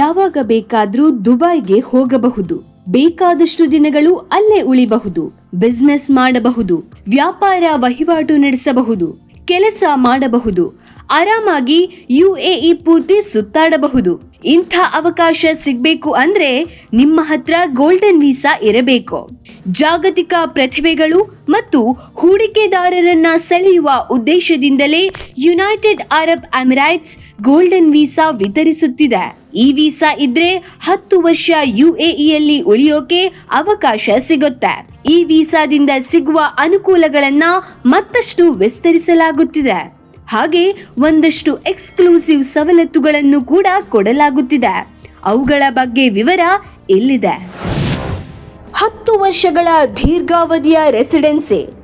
ಯಾವಾಗ ಬೇಕಾದ್ರೂ ದುಬೈಗೆ ಹೋಗಬಹುದು. ಬೇಕಾದಷ್ಟು ದಿನಗಳು ಅಲ್ಲೇ ಉಳಿಬಹುದು. ಬಿಸ್ನೆಸ್ ಮಾಡಬಹುದು. ವ್ಯಾಪಾರ ವಹಿವಾಟು ನಡೆಸಬಹುದು. ಕೆಲಸ ಮಾಡಬಹುದು. ಆರಾಮಾಗಿ ಯುಎಇ ಪೂರ್ತಿ ಸುತ್ತಾಡಬಹುದು. ಇಂಥ ಅವಕಾಶ ಸಿಗ್ಬೇಕು ಅಂದ್ರೆ ನಿಮ್ಮ ಹತ್ರ ಗೋಲ್ಡನ್ ವೀಸಾ ಇರಬೇಕು. ಜಾಗತಿಕ ಪ್ರತಿಭೆಗಳು ಮತ್ತು ಹೂಡಿಕೆದಾರರನ್ನ ಸೆಳೆಯುವ ಉದ್ದೇಶದಿಂದಲೇ united Arab Emirates golden visa ವಿತರಿಸುತ್ತಿದೆ. ಈ ವೀಸಾ ಇದ್ರೆ ಹತ್ತು ವರ್ಷ ಯುಎಇಯಲ್ಲಿ ಉಳಿಯೋಕೆ ಅವಕಾಶ ಸಿಗುತ್ತೆ. ಈ ವೀಸಾದಿಂದ ಸಿಗುವ ಅನುಕೂಲಗಳನ್ನ ಮತ್ತಷ್ಟು ವಿಸ್ತರಿಸಲಾಗುತ್ತಿದೆ. ಹಾಗೆ ಒಂದಷ್ಟು ಎಕ್ಸ್ಕ್ಲೂಸಿವ್ ಸವಲತ್ತುಗಳನ್ನು ಕೂಡ ಕೊಡಲಾಗುತ್ತಿದೆ. ಅವುಗಳ ಬಗ್ಗೆ ವಿವರ ಇಲ್ಲಿದೆ. ಹತ್ತು ವರ್ಷಗಳ ದೀರ್ಘಾವಧಿಯ ರೆಸಿಡೆನ್ಸಿ.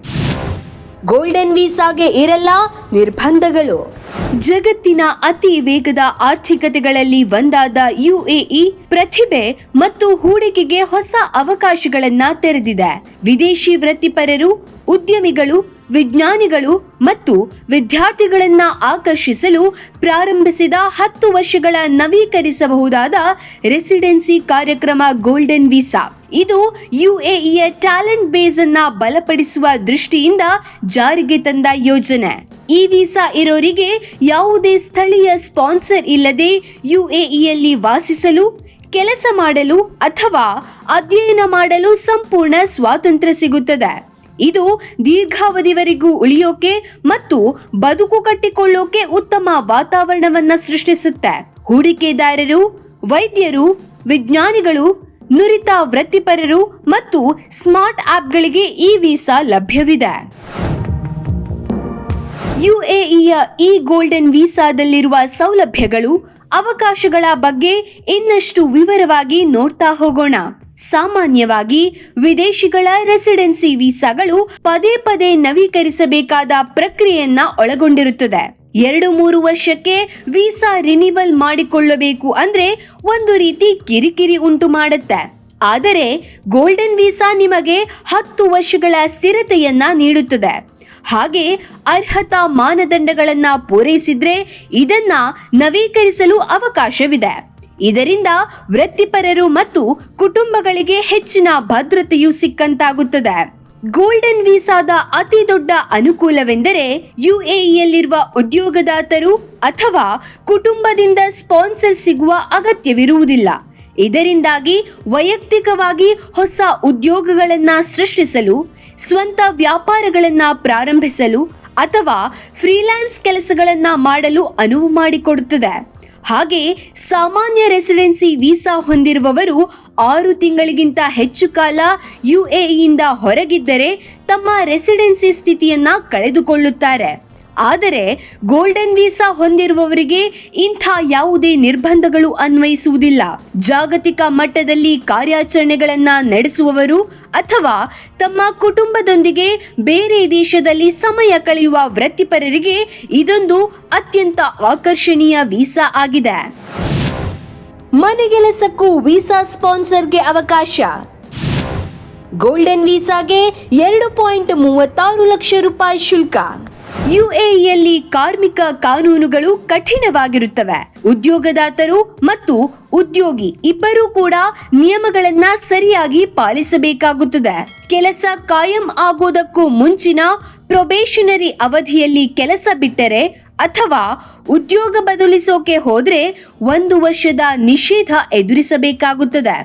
ಗೋಲ್ಡನ್ ವೀಸಾಗೆ ಇರಲ್ಲ ನಿರ್ಬಂಧಗಳು. ಜಗತ್ತಿನ ಅತಿ ವೇಗದ ಆರ್ಥಿಕತೆಗಳಲ್ಲಿ ಒಂದಾದ ಯುಎಇ ಪ್ರತಿಭೆ ಮತ್ತು ಹೂಡಿಕೆಗೆ ಹೊಸ ಅವಕಾಶಗಳನ್ನ ತೆರೆದಿದೆ. ವಿದೇಶಿ ವೃತ್ತಿಪರರು, ಉದ್ಯಮಿಗಳು, ವಿಜ್ಞಾನಿಗಳು ಮತ್ತು ವಿದ್ಯಾರ್ಥಿಗಳನ್ನ ಆಕರ್ಷಿಸಲು ಪ್ರಾರಂಭಿಸಿದ ಹತ್ತು ವರ್ಷಗಳ ನವೀಕರಿಸಬಹುದಾದ ರೆಸಿಡೆನ್ಸಿ ಕಾರ್ಯಕ್ರಮ ಗೋಲ್ಡನ್ ವೀಸಾ ಇದು ಯುಎಇಯ ಟ್ಯಾಲೆಂಟ್ ಬೇಸ್ ಅನ್ನ ಬಲಪಡಿಸುವ ದೃಷ್ಟಿಯಿಂದ ಜಾರಿಗೆ ತಂದ ಯೋಜನೆ. ಈ ವೀಸಾ ಇರೋರಿಗೆ ಯಾವುದೇ ಸ್ಥಳೀಯ ಸ್ಪಾನ್ಸರ್ ಇಲ್ಲದೆ ಯುಎಇಯಲ್ಲಿ ವಾಸಿಸಲು, ಕೆಲಸ ಮಾಡಲು ಅಥವಾ ಅಧ್ಯಯನ ಮಾಡಲು ಸಂಪೂರ್ಣ ಸ್ವಾತಂತ್ರ್ಯ ಸಿಗುತ್ತದೆ. ಇದು ದೀರ್ಘಾವಧಿವರೆಗೂ ಉಳಿಯೋಕೆ ಮತ್ತು ಬದುಕು ಕಟ್ಟಿಕೊಳ್ಳೋಕೆ ಉತ್ತಮ ವಾತಾವರಣವನ್ನ ಸೃಷ್ಟಿಸುತ್ತೆ. ಹೂಡಿಕೆದಾರರು, ವೈದ್ಯರು, ವಿಜ್ಞಾನಿಗಳು ನುರಿತ ವೃತ್ತಿಪರರು ಮತ್ತು ಸ್ಮಾರ್ಟ್ ಆಪ್ಗಳಿಗೆ ಈ ವೀಸಾ ಲಭ್ಯವಿದೆ. ಯುಎಇಯ ಇ ಗೋಲ್ಡನ್ ವೀಸಾದಲ್ಲಿರುವ ಸೌಲಭ್ಯಗಳು, ಅವಕಾಶಗಳ ಬಗ್ಗೆ ಇನ್ನಷ್ಟು ವಿವರವಾಗಿ ನೋಡ್ತಾ ಹೋಗೋಣ. ಸಾಮಾನ್ಯವಾಗಿ ವಿದೇಶಿಗಳ ರೆಸಿಡೆನ್ಸಿ ವೀಸಾಗಳು ಪದೇ ಪದೇ ನವೀಕರಿಸಬೇಕಾದ ಪ್ರಕ್ರಿಯೆಯನ್ನ ಒಳಗೊಂಡಿರುತ್ತದೆ. ಎರಡು ಮೂರು ವರ್ಷಕ್ಕೆ ವೀಸಾ ರಿನಿವಲ್ ಮಾಡಿಕೊಳ್ಳಬೇಕು ಅಂದ್ರೆ ಒಂದು ರೀತಿ ಕಿರಿಕಿರಿ ಉಂಟು ಮಾಡುತ್ತೆ. ಆದರೆ ಗೋಲ್ಡನ್ ವೀಸಾ ನಿಮಗೆ ಹತ್ತು ವರ್ಷಗಳ ಸ್ಥಿರತೆಯನ್ನ ನೀಡುತ್ತದೆ. ಹಾಗೆ ಅರ್ಹತಾ ಮಾನದಂಡಗಳನ್ನ ಪೂರೈಸಿದ್ರೆ ಇದನ್ನ ನವೀಕರಿಸಲು ಅವಕಾಶವಿದೆ. ಇದರಿಂದ ವೃತ್ತಿಪರರು ಮತ್ತು ಕುಟುಂಬಗಳಿಗೆ ಹೆಚ್ಚಿನ ಭದ್ರತೆಯು ಸಿಕ್ಕಂತಾಗುತ್ತದೆ. ಗೋಲ್ಡನ್ ವೀಸಾದ ಅತಿ ದೊಡ್ಡ ಅನುಕೂಲವೆಂದರೆ ಯುಎಇಯಲ್ಲಿರುವ ಉದ್ಯೋಗದಾತರು ಅಥವಾ ಕುಟುಂಬದಿಂದ ಸ್ಪಾನ್ಸರ್ ಸಿಗುವ ಅಗತ್ಯವಿರುವುದಿಲ್ಲ. ಇದರಿಂದಾಗಿ ವೈಯಕ್ತಿಕವಾಗಿ ಹೊಸ ಉದ್ಯೋಗಗಳನ್ನು ಸೃಷ್ಟಿಸಲು, ಸ್ವಂತ ವ್ಯಾಪಾರಗಳನ್ನು ಪ್ರಾರಂಭಿಸಲು ಅಥವಾ ಫ್ರೀಲ್ಯಾನ್ಸ್ ಕೆಲಸಗಳನ್ನು ಮಾಡಲು ಅನುವು ಮಾಡಿಕೊಡುತ್ತದೆ. ಹಾಗೆ ಸಾಮಾನ್ಯ ರೆಸಿಡೆನ್ಸಿ ವೀಸಾ ಹೊಂದಿರುವವರು ಆರು ತಿಂಗಳಿಗಿಂತ ಹೆಚ್ಚು ಕಾಲ ಯುಎಇಯಿಂದ ಹೊರಗಿದ್ದರೆ ತಮ್ಮ ರೆಸಿಡೆನ್ಸಿ ಸ್ಥಿತಿಯನ್ನ ಕಳೆದುಕೊಳ್ಳುತ್ತಾರೆ. ಆದರೆ ಗೋಲ್ಡನ್ ವೀಸಾ ಹೊಂದಿರುವವರಿಗೆ ಇಂಥ ಯಾವುದೇ ನಿರ್ಬಂಧಗಳು ಅನ್ವಯಿಸುವುದಿಲ್ಲ. ಜಾಗತಿಕ ಮಟ್ಟದಲ್ಲಿ ಕಾರ್ಯಾಚರಣೆಗಳನ್ನ ನಡೆಸುವವರು ಅಥವಾ ತಮ್ಮ ಕುಟುಂಬದೊಂದಿಗೆ ಬೇರೆ ದೇಶದಲ್ಲಿ ಸಮಯ ಕಳೆಯುವ ವೃತ್ತಿಪರರಿಗೆ ಇದೊಂದು ಅತ್ಯಂತ ಆಕರ್ಷಣೀಯ ವೀಸಾ ಆಗಿದೆ. ಮನೆಗೆಲಸಕ್ಕೂ ವೀಸಾ ಸ್ಪಾನ್ಸರ್ಗೆ ಅವಕಾಶ. ಗೋಲ್ಡನ್ ವೀಸಾಗೆ ಎರಡು ಪಾಯಿಂಟ್ ಮೂವತ್ತಾರು ಲಕ್ಷ ರೂಪಾಯಿ ಶುಲ್ಕ. ಯುಎಇಯಲ್ಲಿ ಕಾರ್ಮಿಕ ಕಾನೂನುಗಳು ಕಠಿಣವಾಗಿರುತ್ತವೆ. ಉದ್ಯೋಗದಾತರು ಮತ್ತು ಉದ್ಯೋಗಿ ಇಬ್ಬರೂ ಕೂಡ ನಿಯಮಗಳನ್ನ ಸರಿಯಾಗಿ ಪಾಲಿಸಬೇಕಾಗುತ್ತದೆ. ಕೆಲಸ ಕಾಯಂ ಆಗೋದಕ್ಕೂ ಮುಂಚಿನ ಪ್ರೊಬೇಷನರಿ ಅವಧಿಯಲ್ಲಿ ಕೆಲಸ ಬಿಟ್ಟರೆ ಅಥವಾ ಉದ್ಯೋಗ ಬದಲಿಸೋಕೆ ಹೋದ್ರೆ ಒಂದು ವರ್ಷದ ನಿಷೇಧ ಎದುರಿಸಬೇಕಾಗುತ್ತದೆ.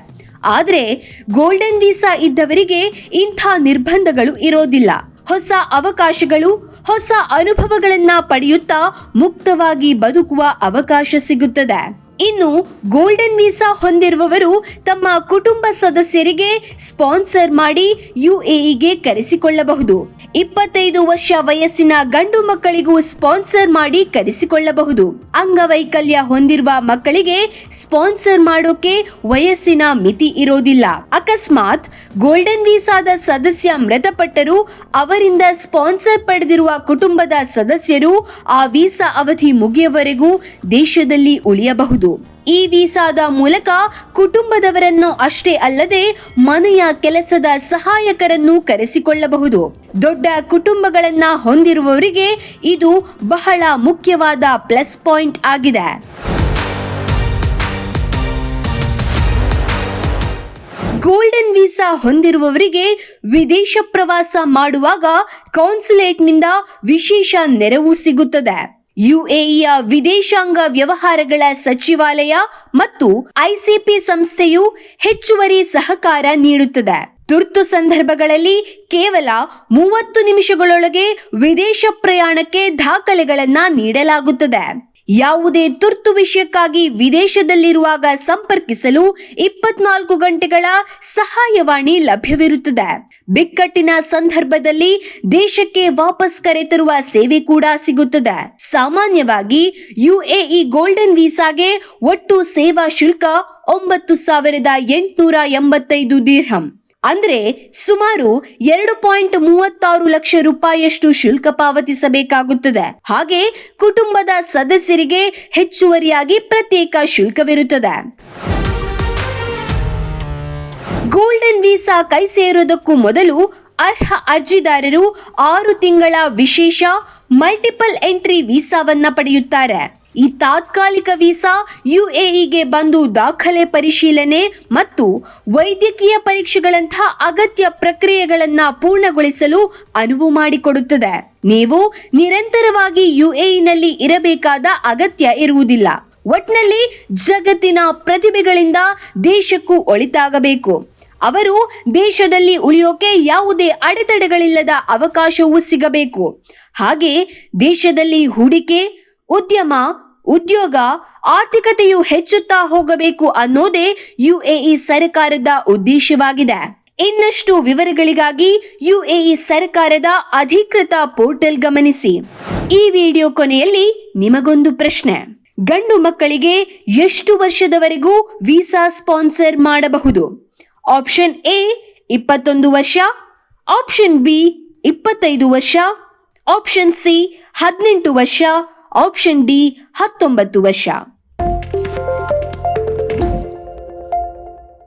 ಆದರೆ ಗೋಲ್ಡನ್ ವೀಸಾ ಇದ್ದವರಿಗೆ ಇಂಥ ನಿರ್ಬಂಧಗಳು ಇರೋದಿಲ್ಲ. ಹೊಸ ಅವಕಾಶಗಳು, ಹೊಸ ಅನುಭವಗಳನ್ನ ಪಡೆಯುತ್ತಾ ಮುಕ್ತವಾಗಿ ಬದುಕುವ ಅವಕಾಶ ಸಿಗುತ್ತದೆ. ಇನ್ನು ಗೋಲ್ಡನ್ ವೀಸಾ ಹೊಂದಿರುವವರು ತಮ್ಮ ಕುಟುಂಬ ಸದಸ್ಯರಿಗೆ ಸ್ಪಾನ್ಸರ್ ಮಾಡಿ ಯುಎಇಗೆ ಕರೆಸಿಕೊಳ್ಳಬಹುದು. ಇಪ್ಪತ್ತೈದು ವರ್ಷ ವಯಸ್ಸಿನ ಗಂಡು ಮಕ್ಕಳಿಗೂ ಸ್ಪಾನ್ಸರ್ ಮಾಡಿ ಕರೆಸಿಕೊಳ್ಳಬಹುದು. ಅಂಗವೈಕಲ್ಯ ಹೊಂದಿರುವ ಮಕ್ಕಳಿಗೆ ಸ್ಪಾನ್ಸರ್ ಮಾಡೋಕೆ ವಯಸ್ಸಿನ ಮಿತಿ ಇರೋದಿಲ್ಲ. ಅಕಸ್ಮಾತ್ ಗೋಲ್ಡನ್ ವೀಸಾದ ಸದಸ್ಯ ಮೃತಪಟ್ಟರು ಅವರಿಂದ ಸ್ಪಾನ್ಸರ್ ಪಡೆದಿರುವ ಕುಟುಂಬದ ಸದಸ್ಯರು ಆ ವೀಸಾ ಅವಧಿ ಮುಗಿಯವರೆಗೂ ದೇಶದಲ್ಲಿ ಉಳಿಯಬಹುದು. ಈ ವೀಸಾದ ಮೂಲಕ ಕುಟುಂಬದವರನ್ನು ಅಷ್ಟೇ ಅಲ್ಲದೆ ಮನೆಯ ಕೆಲಸದ ಸಹಾಯಕರನ್ನು ಕರೆಸಿಕೊಳ್ಳಬಹುದು. ದೊಡ್ಡ ಕುಟುಂಬಗಳನ್ನ ಹೊಂದಿರುವವರಿಗೆ ಇದು ಬಹಳ ಮುಖ್ಯವಾದ ಪ್ಲಸ್ ಪಾಯಿಂಟ್ ಆಗಿದೆ. ಗೋಲ್ಡನ್ ವೀಸಾ ಹೊಂದಿರುವವರಿಗೆ ವಿದೇಶ ಪ್ರವಾಸ ಮಾಡುವಾಗ ಕಾನ್ಸುಲೇಟ್ನಿಂದ ವಿಶೇಷ ನೆರವು ಸಿಗುತ್ತದೆ. ಯುಎಇಯ ವಿದೇಶಾಂಗ ವ್ಯವಹಾರಗಳ ಸಚಿವಾಲಯ ಮತ್ತು ಐಸಿಪಿ ಸಂಸ್ಥೆಯು ಹೆಚ್ಚುವರಿ ಸಹಕಾರ ನೀಡುತ್ತದೆ. ತುರ್ತು ಸಂದರ್ಭಗಳಲ್ಲಿ ಕೇವಲ ಮೂವತ್ತು ನಿಮಿಷಗಳೊಳಗೆ ವಿದೇಶ ಪ್ರಯಾಣಕ್ಕೆ ದಾಖಲೆಗಳನ್ನ ನೀಡಲಾಗುತ್ತದೆ. ಯಾವುದೇ ತುರ್ತು ವಿಷಯಕ್ಕಾಗಿ ವಿದೇಶದಲ್ಲಿರುವಾಗ ಸಂಪರ್ಕಿಸಲು ಇಪ್ಪತ್ನಾಲ್ಕು ಗಂಟೆಗಳ ಸಹಾಯವಾಣಿ ಲಭ್ಯವಿರುತ್ತದೆ. ಬಿಕ್ಕಟ್ಟಿನ ಸಂದರ್ಭದಲ್ಲಿ ದೇಶಕ್ಕೆ ವಾಪಸ್ ಕರೆತರುವ ಸೇವೆ ಕೂಡ ಸಿಗುತ್ತದೆ. ಸಾಮಾನ್ಯವಾಗಿ ಯುಎಇ ಗೋಲ್ಡನ್ ವೀಸಾಗೆ ಒಟ್ಟು ಸೇವಾ ಶುಲ್ಕ ಒಂಬತ್ತು ಸಾವಿರದ ಎಂಟುನೂರ ಎಂಬತ್ತೈದು ದೀರ್ಹಂ. ಅಂದ್ರೆ ಸುಮಾರು ಎರಡು ಪಾಯಿಂಟ್ ಮೂವತ್ತಾರು ಲಕ್ಷ ರೂಪಾಯಿಯಷ್ಟು ಶುಲ್ಕ ಪಾವತಿಸಬೇಕಾಗುತ್ತದೆ. ಹಾಗೆ ಕುಟುಂಬದ ಸದಸ್ಯರಿಗೆ ಹೆಚ್ಚುವರಿಯಾಗಿ ಪ್ರತ್ಯೇಕ ಶುಲ್ಕವಿರುತ್ತದೆ. ಗೋಲ್ಡನ್ ವೀಸಾ ಕೈ ಸೇರೋದಕ್ಕೂ ಮೊದಲು ಅರ್ಹ ಅರ್ಜಿದಾರರು ಆರು ತಿಂಗಳ ವಿಶೇಷ ಮಲ್ಟಿಪಲ್ ಎಂಟ್ರಿ ವೀಸಾವನ್ನ ಪಡೆಯುತ್ತಾರೆ. ಈ ತಾತ್ಕಾಲಿಕ ವೀಸಾ ಯುಎಇಗೆ ಬಂದು ದಾಖಲೆ ಪರಿಶೀಲನೆ ಮತ್ತು ವೈದ್ಯಕೀಯ ಪರೀಕ್ಷೆಗಳಂತಹ ಅಗತ್ಯ ಪ್ರಕ್ರಿಯೆಗಳನ್ನ ಪೂರ್ಣಗೊಳಿಸಲು ಅನುವು ಮಾಡಿಕೊಡುತ್ತದೆ. ನೀವು ನಿರಂತರವಾಗಿ ಯುಎಇನಲ್ಲಿ ಇರಬೇಕಾದ ಅಗತ್ಯ ಇರುವುದಿಲ್ಲ. ಒಟ್ನಲ್ಲಿ ಜಗತ್ತಿನ ಪ್ರತಿಭೆಗಳಿಂದ ದೇಶಕ್ಕೂ ಒಳಿತಾಗಬೇಕು. ಅವರು ದೇಶದಲ್ಲಿ ಉಳಿಯೋಕೆ ಯಾವುದೇ ಅಡೆತಡೆಗಳಿಲ್ಲದ ಅವಕಾಶವೂ ಸಿಗಬೇಕು. ಹಾಗೆ ದೇಶದಲ್ಲಿ ಹೂಡಿಕೆ, ಉದ್ಯಮ, ಉದ್ಯೋಗ, ಆರ್ಥಿಕತೆಯು ಹೆಚ್ಚುತ್ತಾ ಹೋಗಬೇಕು ಅನ್ನೋದೇ ಯುಎಇ ಸರ್ಕಾರದ ಉದ್ದೇಶವಾಗಿದೆ. ಇನ್ನಷ್ಟು ವಿವರಗಳಿಗಾಗಿ ಯುಎಇ ಸರ್ಕಾರದ ಅಧಿಕೃತ ಪೋರ್ಟಲ್ ಗಮನಿಸಿ. ಈ ವಿಡಿಯೋ ಕೊನೆಯಲ್ಲಿ ನಿಮಗೊಂದು ಪ್ರಶ್ನೆ. ಗಂಡು ಮಕ್ಕಳಿಗೆ ಎಷ್ಟು ವರ್ಷದವರೆಗೂ ವೀಸಾ ಸ್ಪಾನ್ಸರ್ ಮಾಡಬಹುದು? ಆಪ್ಷನ್ ಎ ಇಪ್ಪತ್ತೊಂದು ವರ್ಷ. ಆಪ್ಷನ್ ಬಿ ಇಪ್ಪತ್ತೈದು ವರ್ಷ. ಆಪ್ಷನ್ ಸಿ ಹದಿನೆಂಟು ವರ್ಷ. ಆಪ್ಷನ್ ಡಿ ಹತ್ತೊಂಬತ್ತು ವರ್ಷ.